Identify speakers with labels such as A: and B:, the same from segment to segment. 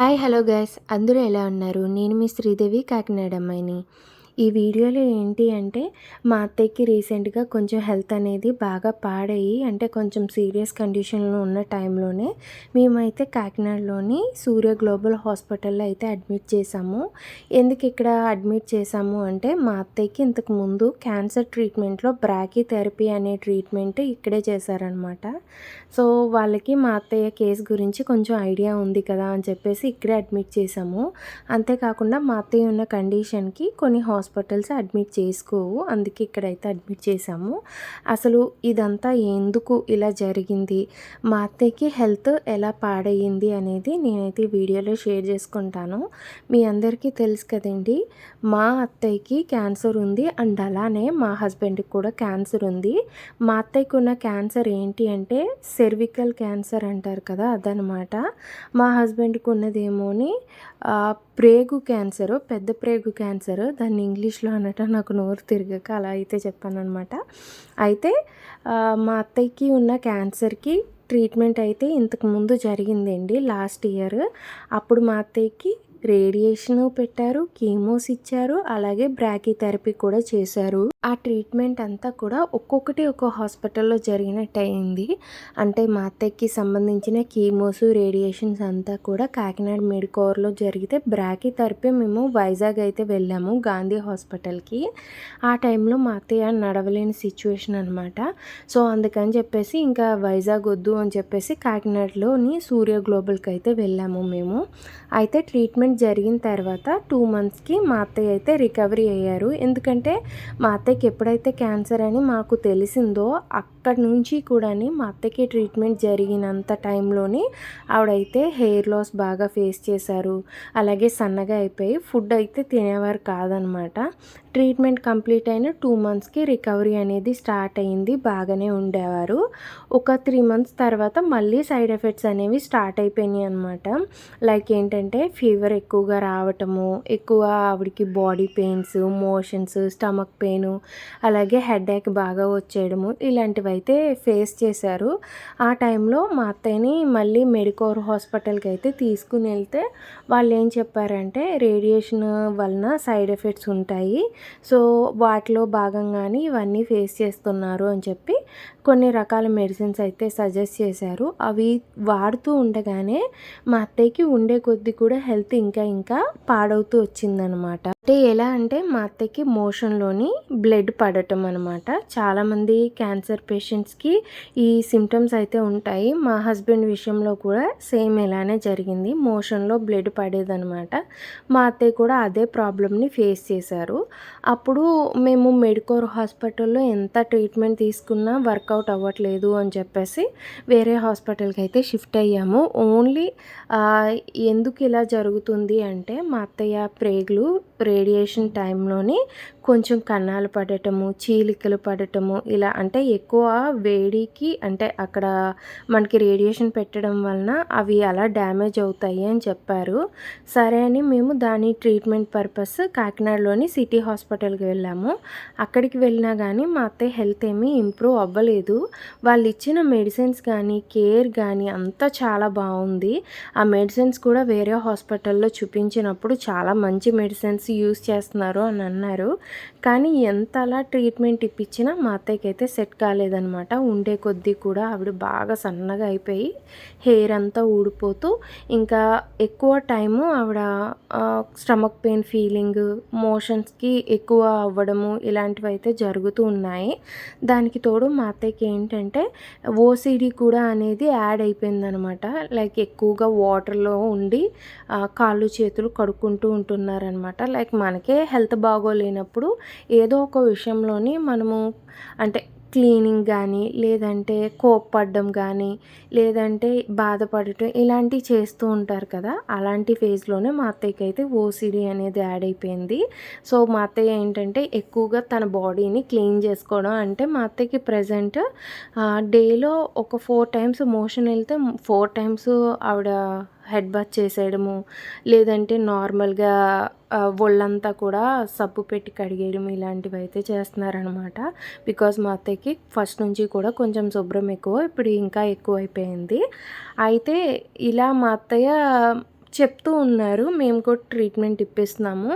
A: Hi hello guys అందరూ ఎలా ఉన్నారు? నేను మీ శ్రీదేవి కాకినాడ అమ్మాయిని. ఈ వీడియోలో ఏంటి అంటే మా అత్తయ్యకి రీసెంట్గా కొంచెం హెల్త్ అనేది బాగా పాడయ్యి అంటే కొంచెం సీరియస్ కండిషన్లో ఉన్న టైంలోనే మేమైతే కాకినాడలోని సూర్య గ్లోబల్ హాస్పిటల్లో అయితే అడ్మిట్ చేసాము ఎందుకు ఇక్కడ అడ్మిట్ చేసాము అంటే మా అత్తయ్యకి ఇంతకు ముందు క్యాన్సర్ ట్రీట్మెంట్లో బ్రాకీ థెరపీ అనే ట్రీట్మెంట్ ఇక్కడే చేశారనమాట. సో వాళ్ళకి మా అత్తయ్య కేసు గురించి కొంచెం ఐడియా ఉంది కదా అని చెప్పేసి ఇక్కడే అడ్మిట్ చేసాము అంతేకాకుండా మా అత్తయ్య ఉన్న కండిషన్కి కొన్ని హాస్పిటల్ హాస్పిటల్స్ అడ్మిట్ చేసుకోవు. అందుకే ఇక్కడైతే అడ్మిట్ చేసాము అసలు ఇదంతా ఎందుకు ఇలా జరిగింది? మా అత్తయ్యకి హెల్త్ ఎలా పాడయ్యింది అనేది నేనైతే వీడియోలో షేర్ చేసుకుంటాను. మీ అందరికీ తెలుసు కదండి మా అత్తయ్యకి క్యాన్సర్ ఉంది అండ్ అలానే మా హస్బెండ్కి కూడా క్యాన్సర్ ఉంది. మా అత్తయ్యకి ఉన్న క్యాన్సర్ ఏంటి అంటే సెర్వికల్ క్యాన్సర్ అంటారు కదా అదనమాట మా హస్బెండ్కి ఉన్నదేమోని ప్రేగు క్యాన్సర్ పెద్ద ప్రేగు క్యాన్సర్ దాన్ని ఇంగ్లీష్లో అనట నాకు నోరు తిరగక అలా అయితే చెప్పాను అనమాట అయితే మా అత్తయ్యకి ఉన్న క్యాన్సర్కి ట్రీట్మెంట్ అయితే ఇంతకు ముందు జరిగిందండి లాస్ట్ ఇయర్. అప్పుడు మా అత్తయ్యకి రేడియేషన్ పెట్టారు కీమోస్ ఇచ్చారు అలాగే బ్రాకీ థెరపీ కూడా చేశారు. ఆ ట్రీట్మెంట్ అంతా కూడా ఒక్కొక్కటి ఒక్కో హాస్పిటల్లో జరిగినట్టు అయింది అంటే మా అత్తయ్యకి సంబంధించిన కీమోస్ రేడియేషన్స్ అంతా కూడా కాకినాడ మెడికోర్లో జరిగితే బ్రాకి థెరపీ మేము వైజాగ్ అయితే వెళ్ళాము గాంధీ హాస్పిటల్కి. ఆ టైంలో మా అత్తయ్య నడవలేని సిచ్యువేషన్ అనమాట సో అందుకని చెప్పేసి ఇంకా వైజాగ్ వద్దు అని చెప్పేసి కాకినాడలోని సూర్య గ్లోబల్కి అయితే వెళ్ళాము మేము. అయితే ట్రీట్మెంట్ జరిగిన తర్వాత టూ మంత్స్కి మా అత్తయ్య అయితే రికవరీ అయ్యారు. ఎందుకంటే మా అత్తయ్యకి ఎప్పుడైతే క్యాన్సర్ అని మాకు తెలిసిందో అక్కడి నుంచి కూడా మా అత్తయ్యకి ట్రీట్మెంట్ జరిగినంత టైంలోని ఆవిడైతే హెయిర్ లాస్ బాగా ఫేస్ చేశారు. అలాగే సన్నగా అయిపోయి ఫుడ్ అయితే తినేవారు కాదనమాట. ట్రీట్మెంట్ కంప్లీట్ అయిన టూ మంత్స్కి రికవరీ అనేది స్టార్ట్ అయింది. బాగానే ఉండేవారు. ఒక త్రీ మంత్స్ తర్వాత మళ్ళీ సైడ్ ఎఫెక్ట్స్ అనేవి స్టార్ట్ అయిపోయినాయి అనమాట లైక్ ఏంటంటే ఫీవర్ ఎక్కువగా రావటము ఎక్కువ ఆవిడకి body pains motions stomach pain అలాగే హెడేక్ బాగా వచ్చేయడము ఇలాంటివి అయితే ఫేస్ చేశారు. ఆ టైంలో మా అత్తయ్యని మళ్ళీ మెడికోర్ హాస్పిటల్కి అయితే తీసుకుని వెళ్తే వాళ్ళు ఏం చెప్పారంటే రేడియేషన్ వలన సైడ్ ఎఫెక్ట్స్ ఉంటాయి. సో వాటిలో భాగంగానే ఇవన్నీ ఫేస్ చేస్తున్నారు అని చెప్పి కొన్ని రకాల మెడిసిన్స్ అయితే సజెస్ట్ చేశారు. అవి వాడుతూ ఉండగానే మా అత్తయ్యకి ఉండే కొద్దీ కూడా హెల్త్ ఇంకా ఇంకా పాడవుతూ వచ్చిందనమాట. అంటే ఎలా అంటే మా అత్తయ్యకి మోషన్లోని బ్లడ్ పడటం అనమాట చాలామంది క్యాన్సర్ పేషెంట్స్కి ఈ సిమ్టమ్స్ అయితే ఉంటాయి. మా హస్బెండ్ విషయంలో కూడా సేమ్ ఇలానే జరిగింది. మోషన్లో బ్లడ్ పడేదనమాట మా అత్తయ్య కూడా అదే ప్రాబ్లమ్ని ఫేస్ చేశారు. అప్పుడు మేము మెడికోర్ హాస్పిటల్లో ఎంత ట్రీట్మెంట్ తీసుకున్నా వర్కౌట్ అవ్వట్లేదు అని చెప్పేసి వేరే హాస్పిటల్కి అయితే షిఫ్ట్ అయ్యాము. ఓన్లీ ఎందుకు ఇలా జరుగుతుంది అంటే మా అత్తయ్య ప్రేగులు రేడియేషన్ టైంలోని కొంచెం కన్నాలు పడటము చీలికలు పడటము ఇలా అంటే ఎక్కువ వేడికి అంటే అక్కడ మనకి రేడియేషన్ పెట్టడం వలన అవి అలా డ్యామేజ్ అవుతాయి అని చెప్పారు. సరే అని మేము దాని ట్రీట్మెంట్ పర్పస్ కాకినాడలోని సిటీ హాస్పిటల్కి వెళ్ళాము. అక్కడికి వెళ్ళినా కానీ మా అత్తయ్య హెల్త్ ఏమీ ఇంప్రూవ్ అవ్వలేదు. వాళ్ళు ఇచ్చిన మెడిసిన్స్ కానీ కేర్ కానీ అంతా చాలా బాగుంది. ఆ మెడిసిన్స్ కూడా వేరే హాస్పిటల్లో చూపించినప్పుడు చాలా మంచి మెడిసిన్స్ యూస్ చేస్తున్నారు అని అన్నారు. కానీ ఎంత అలా ట్రీట్మెంట్ ఇప్పించినా మా అత్తయ్యకి అయితే సెట్ కాలేదనమాట ఉండే కొద్దీ కూడా ఆవిడ బాగా సన్నగా అయిపోయి హెయిర్ అంతా ఊడిపోతూ ఇంకా ఎక్కువ టైము ఆవిడ స్టమక్ పెయిన్ ఫీలింగ్ మోషన్స్కి ఎక్కువ అవ్వడము ఇలాంటివి అయితే జరుగుతూ ఉన్నాయి. దానికి తోడు మా అత్తయ్యకి ఏంటంటే ఓసిడి కూడా అనేది యాడ్ అయిపోయిందనమాట లైక్ ఎక్కువగా వాటర్లో ఉండి కాళ్ళు చేతులు కడుక్కుంటూ ఉంటున్నారనమాట లైక్ మనకే హెల్త్ బాగోలేనప్పుడు ఏదో ఒక విషయంలోని మనము అంటే క్లీనింగ్ కానీ లేదంటే కోప్పడడం కానీ లేదంటే బాధపడటం ఇలాంటివి చేస్తూ ఉంటారు కదా. అలాంటి ఫేజ్లోనే మా అత్తయ్యకి అయితే ఓసిడి అనేది యాడ్ అయిపోయింది. సో మా అత్తయ్య ఏంటంటే ఎక్కువగా తన బాడీని క్లీన్ చేసుకోవడం అంటే మా అత్తయ్యకి ప్రజెంట్ డేలో ఒక ఫోర్ టైమ్స్ మోషన్ వెళ్తే ఫోర్ టైమ్స్ ఆవిడ హెడ్ బాత్ చేసేయడము లేదంటే నార్మల్గా ఒళ్ళంతా కూడా సబ్బు పెట్టి కడిగేయడం ఇలాంటివి అయితే చేస్తున్నారనమాట బికాజ్ మా అత్తయ్యకి ఫస్ట్ నుంచి కూడా కొంచెం శుభ్రం ఎక్కువ ఇప్పుడు ఇంకా ఎక్కువ అయిపోయింది అయితే ఇలా మా అత్తయ్య చెప్తూ ఉన్నారు మేము కూడా ట్రీట్మెంట్ ఇప్పిస్తున్నాము.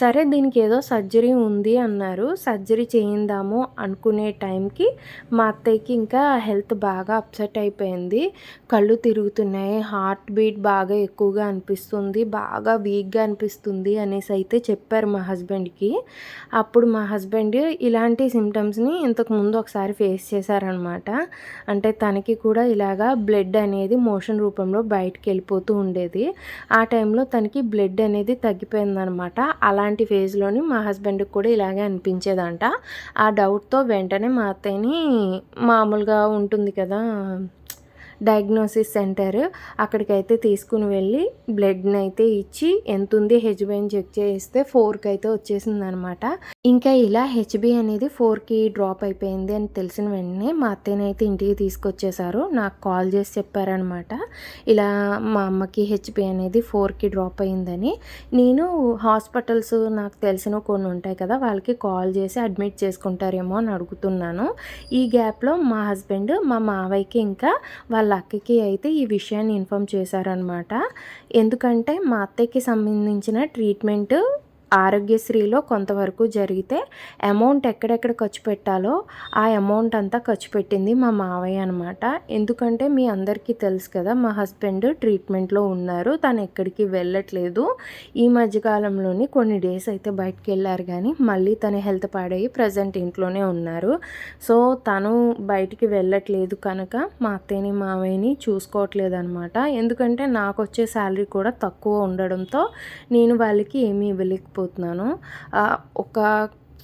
A: సరే దీనికి ఏదో సర్జరీ ఉంది అన్నారు. సర్జరీ చేయిందాము అనుకునే టైంకి మా అత్తయ్యకి ఇంకా హెల్త్ బాగా అప్సెట్ అయిపోయింది. కళ్ళు తిరుగుతున్నాయి హార్ట్ బీట్ బాగా ఎక్కువగా అనిపిస్తుంది బాగా వీక్గా అనిపిస్తుంది అనేసి అయితే చెప్పారు మా హస్బెండ్కి. అప్పుడు మా హస్బెండ్ ఇలాంటి సిమ్టమ్స్ని ఇంతకు ముందు ఒకసారి ఫేస్ చేశారనమాట అంటే తనకి కూడా ఇలాగా బ్లడ్ అనేది మోషన్ రూపంలో బయటకు వెళ్ళిపోతూ ఉండేది. ఆ టైంలో తనకి బ్లడ్ అనేది తగ్గిపోయిందనమాట. అలాంటి ఫేజ్లోని మా హస్బెండ్కి కూడా ఇలాగే అనిపించేదంట. ఆ డౌట్తో వెంటనే మా అత్తయ్యని మామూలుగా ఉంటుంది కదా డయాగ్నోసిస్ సెంటర్ అక్కడికైతే తీసుకుని వెళ్ళి బ్లడ్ని అయితే ఇచ్చి ఎంత ఉంది హెచ్బిని చెక్ చేస్తే ఫోర్కి అయితే వచ్చేసింది అనమాట ఇంకా ఇలా హెచ్బి అనేది ఫోర్కి డ్రాప్ అయిపోయింది అని తెలిసిన వెంటనే మా అత్తయ్యనైతే ఇంటికి తీసుకొచ్చేసారు. నాకు కాల్ చేసి చెప్పారనమాట. ఇలా మా అమ్మకి హెచ్బి అనేది ఫోర్కి డ్రాప్ అయిందని. నేను హాస్పిటల్స్ నాకు తెలిసిన కొన్ని ఉంటాయి కదా వాళ్ళకి కాల్ చేసి అడ్మిట్ చేసుకుంటారేమో అని అడుగుతున్నాను. ఈ గ్యాప్లో మా హస్బెండ్ మా మావయ్యకి ఇంకా వాళ్ళ వాళ్ళ అక్కకి అయితే ఈ విషయాన్ని ఇన్ఫామ్ చేశారనమాట ఎందుకంటే మా అత్తయ్యకి సంబంధించిన ట్రీట్మెంట్ ఆరోగ్యశ్రీలో కొంతవరకు జరిగితే అమౌంట్ ఎక్కడెక్కడ ఖర్చు పెట్టాలో ఆ అమౌంట్ అంతా ఖర్చు పెట్టింది మా మావయ్య అనమాట ఎందుకంటే మీ అందరికీ తెలుసు కదా మా హస్బెండ్ ట్రీట్మెంట్లో ఉన్నారు. తను ఎక్కడికి వెళ్ళట్లేదు. ఈ మధ్యకాలంలోని కొన్ని డేస్ అయితే బయటకు వెళ్ళారు కానీ మళ్ళీ తన హెల్త్ పాడయ్యి ప్రజెంట్ ఇంట్లోనే ఉన్నారు. సో తను బయటికి వెళ్ళట్లేదు కనుక మా అత్తయ్యని మావయ్యని చూసుకోవట్లేదు అనమాట ఎందుకంటే నాకు వచ్చే శాలరీ కూడా తక్కువ ఉండడంతో నేను వాళ్ళకి ఏమీ ఇవ్వలేకపోతున్నాను చేయలేకపోతున్నాను ఒక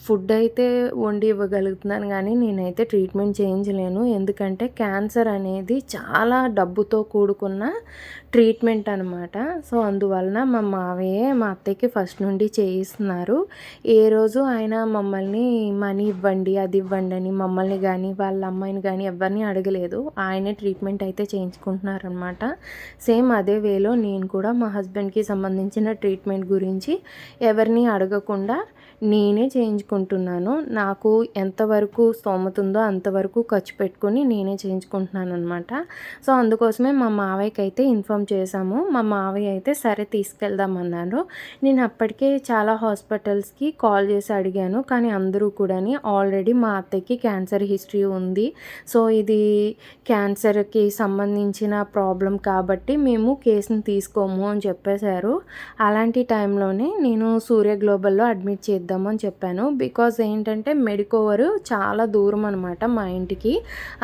A: ఫుడ్ అయితే వండి ఇవ్వగలుగుతున్నాను కానీ నేనైతే ట్రీట్మెంట్ చేయించలేను. ఎందుకంటే క్యాన్సర్ అనేది చాలా డబ్బుతో కూడుకున్న ట్రీట్మెంట్ అనమాట సో అందువలన మా మావయ్యే మా అత్తయ్యకి ఫస్ట్ నుండి చేయిస్తున్నారు. ఏ రోజు ఆయన మమ్మల్ని మనీ ఇవ్వండి అది ఇవ్వండి అని మమ్మల్ని కానీ వాళ్ళ అమ్మాయిని కానీ ఎవరిని అడగలేదు. ఆయనే ట్రీట్మెంట్ అయితే చేయించుకుంటున్నారనమాట సేమ్ అదే వేలో నేను కూడా మా హస్బెండ్కి సంబంధించిన ట్రీట్మెంట్ గురించి ఎవరిని అడగకుండా నేనే చేయించుకుంటున్నాను. నాకు ఎంతవరకు స్తోమత ఉందో అంతవరకు ఖర్చు పెట్టుకొని నేనే చేయించుకుంటున్నాను అనమాట సో అందుకోసమే మా మావయ్యకి అయితే ఇన్ఫామ్ చేశాము. మా మావయ్య అయితే సరే తీసుకెళ్దామన్నారు నేను అప్పటికే చాలా హాస్పిటల్స్కి కాల్ చేసి అడిగాను. కానీ అందరూ కూడాని ఆల్రెడీ మా అత్తయ్యకి క్యాన్సర్ హిస్టరీ ఉంది. సో ఇది క్యాన్సర్కి సంబంధించిన ప్రాబ్లం కాబట్టి మేము కేసుని తీసుకోము అని చెప్పేశారు. అలాంటి టైంలోనే నేను సూర్య గ్లోబల్లో అడ్మిట్ చేద్దామని చెప్పాను. బికాజ్ ఏంటంటే మెడికోవర్ చాలా దూరం అనమాట మా ఇంటికి.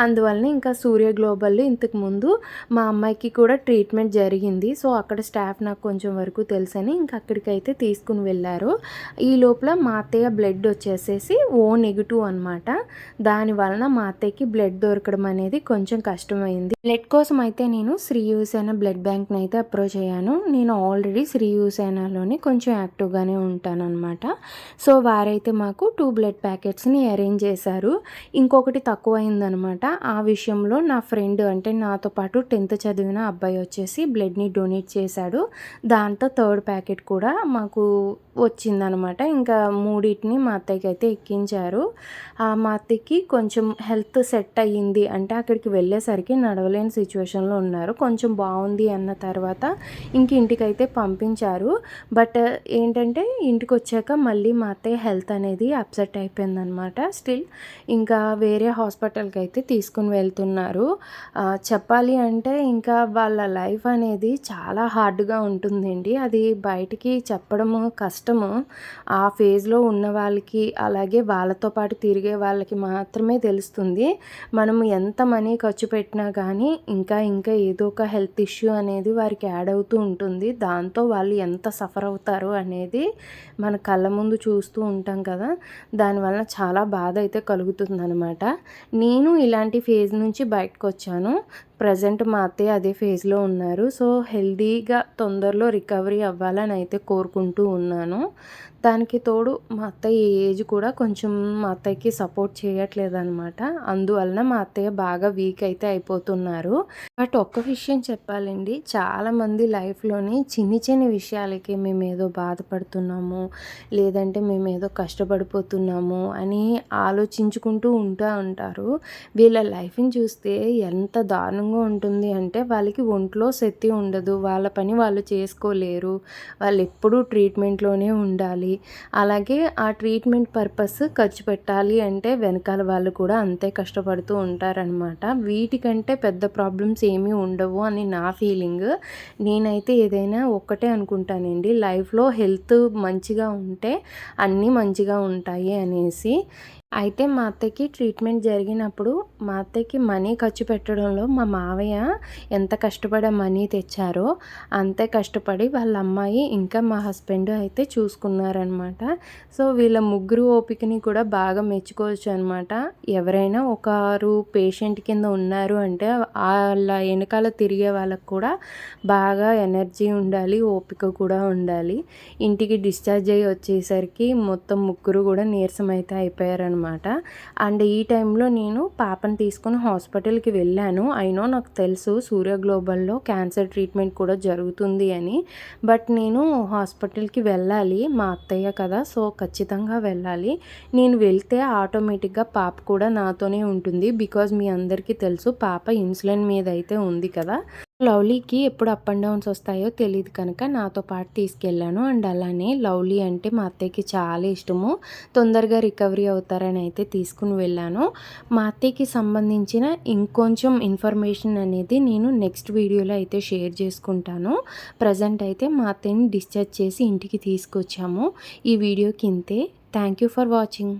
A: అందువలన ఇంకా సూర్య గ్లోబల్ ఇంతకు ముందు మా అమ్మాయికి కూడా ట్రీట్మెంట్ జరిగింది. సో అక్కడ స్టాఫ్ నాకు కొంచెం వరకు తెలుసని ఇంకా అక్కడికైతే తీసుకుని వెళ్ళారు. ఈ లోపల మా అత్తయ్య బ్లడ్ వచ్చేసేసి ఓ నెగిటివ్ అనమాట దాని వలన మా అత్తయ్యకి బ్లడ్ దొరకడం అనేది కొంచెం కష్టమైంది. బ్లడ్ కోసం అయితే నేను శ్రీ యూసేన బ్లడ్ బ్యాంక్ని అయితే అప్రోచ్ అయ్యాను. నేను ఆల్రెడీ శ్రీ యూసేనాలోనే కొంచెం యాక్టివ్గానే ఉంటాను అనమాట సో వారైతే మాకు టూ బ్లడ్ ప్యాకెట్స్ని అరేంజ్ చేశారు. ఇంకొకటి తక్కువ అయిందనమాట ఆ విషయంలో నా ఫ్రెండ్ అంటే నాతో పాటు టెన్త్ చదివిన అబ్బాయి వచ్చేసి బ్లడ్ని డొనేట్ చేశాడు. దాంతో థర్డ్ ప్యాకెట్ కూడా మాకు వచ్చిందనమాట. ఇంకా మూడింటిని మా అత్తయ్యకి అయితే ఎక్కించారు మా అత్తయ్యకి కొంచెం హెల్త్ సెట్ అయ్యింది అంటే అక్కడికి వెళ్ళేసరికి నడవలేని సిచ్యువేషన్లో ఉన్నారు. కొంచెం బాగుంది అన్న తర్వాత ఇంక ఇంటికైతే పంపించారు. బట్ ఏంటంటే ఇంటికి వచ్చాక మళ్ళీ మా అత్తయ్య హెల్త్ అనేది అప్సెట్ అయిపోయిందనమాట. స్టిల్ ఇంకా వేరే హాస్పిటల్కి అయితే తీసుకుని వెళ్తున్నారు. చెప్పాలి అంటే ఇంకా వాళ్ళ లైఫ్ అనేది చాలా హార్డ్గా ఉంటుందండి. అది బయటికి చెప్పడము కష్టము. ఆ ఫేజ్లో ఉన్న వాళ్ళకి అలాగే వాళ్ళతో పాటు తిరిగే వాళ్ళకి మాత్రమే తెలుస్తుంది. మనము ఎంత మనీ ఖర్చు పెట్టినా కానీ ఇంకా ఇంకా ఏదో ఒక హెల్త్ ఇష్యూ అనేది వారికి యాడ్ అవుతూ ఉంటుంది. దాంతో వాళ్ళు ఎంత సఫర్ అవుతారు అనేది మన కళ్ళ ముందు చూస్తూ ఉంటాం కదా! దానివల్ల చాలా బాధ అయితే కలుగుతుంది అనమాట నేను ఇలాంటి ఫేజ్ నుంచి బయటకు వచ్చాను ప్రజెంట్ మా అత్తయ్య అదే ఫేజ్లో ఉన్నారు. సో హెల్దీగా తొందరలో రికవరీ అవ్వాలని అయితే కోరుకుంటూ ఉన్నాను. దానికి తోడు మా అత్తయ్య ఏజ్ కూడా కొంచెం మా అత్తయ్యకి సపోర్ట్ చేయట్లేదనమాట అందువలన మా అత్తయ్య బాగా వీక్ అయితే అయిపోతున్నారు. బట్ ఒక్క విషయం చెప్పాలండి. చాలామంది లైఫ్లోని చిన్ని చిన్ని విషయాలకి మేము ఏదో బాధపడుతున్నాము లేదంటే మేము ఏదో కష్టపడిపోతున్నాము అని ఆలోచించుకుంటూ ఉంటా ఉంటారు. వీళ్ళ లైఫ్ని చూస్తే ఎంత దారుణంగా ఉంటుంది అంటే వాళ్ళకి ఒంట్లో శక్తి ఉండదు. వాళ్ళ పని వాళ్ళు చేసుకోలేరు. వాళ్ళు ఎప్పుడూ ట్రీట్మెంట్లోనే ఉండాలి. అలాగే ఆ ట్రీట్మెంట్ పర్పస్ ఖర్చు పెట్టాలి అంటే వెనకాల వాళ్ళు కూడా అంతే కష్టపడుతూ ఉంటారనమాట వీటికంటే పెద్ద ప్రాబ్లమ్స్ ఏమీ ఉండవు అని నా ఫీలింగ్. నేనైతే ఏదైనా ఒక్కటే అనుకుంటానండి. లైఫ్లో హెల్త్ మంచిగా ఉంటే అన్నీ మంచిగా ఉంటాయి అనేసి. అయితే మా అత్తయ్యకి ట్రీట్మెంట్ జరిగినప్పుడు మా అత్తయ్యకి మనీ ఖర్చు పెట్టడంలో మా మావయ్య ఎంత కష్టపడి మనీ తెచ్చారో అంతే కష్టపడి వాళ్ళ అమ్మాయి ఇంకా మా హస్బెండ్ అయితే చూసుకున్నారనమాట సో వీళ్ళ ముగ్గురు ఓపికని కూడా బాగా మెచ్చుకోవచ్చు అనమాట ఎవరైనా ఒకరు పేషెంట్ కింద ఉన్నారు అంటే వాళ్ళ వెనకాల తిరిగే వాళ్ళకు కూడా బాగా ఎనర్జీ ఉండాలి ఓపిక కూడా ఉండాలి. ఇంటికి డిశ్చార్జ్ అయ్యి వచ్చేసరికి మొత్తం ముగ్గురు కూడా నీరసం అయితే అయిపోయారనమాట అనమాట అండ్ ఈ టైంలో నేను పాపను తీసుకొని హాస్పిటల్కి వెళ్ళాను. అయినో నాకు తెలుసు సూర్య గ్లోబల్లో క్యాన్సర్ ట్రీట్మెంట్ కూడా జరుగుతుంది అని. బట్ నేను హాస్పిటల్కి వెళ్ళాలి. మా అత్తయ్య కదా సో ఖచ్చితంగా వెళ్ళాలి. నేను వెళ్తే ఆటోమేటిక్గా పాప కూడా నాతోనే ఉంటుంది. బికాజ్ మీ అందరికీ తెలుసు పాప ఇన్సులిన్ మీద అయితే ఉంది కదా. లవ్లీకి ఎప్పుడు అప్ అండ్ డౌన్స్ వస్తాయో తెలియదు కనుక నాతో పాటు తీసుకెళ్ళాను. అండ్ అలానే లవ్లీ అంటే మా అత్తయ్యకి చాలా ఇష్టము. తొందరగా రికవరీ అవుతారని అయితే తీసుకుని వెళ్ళాను. మా అత్తయ్యకి సంబంధించిన ఇంకొంచెం ఇన్ఫర్మేషన్ అనేది నేను నెక్స్ట్ వీడియోలో అయితే షేర్ చేసుకుంటాను. ప్రజెంట్ అయితే మా అత్తయ్యని డిశ్చార్జ్ చేసి ఇంటికి తీసుకొచ్చాము. ఈ వీడియో కింతే థ్యాంక్ యూ ఫర్ వాచింగ్.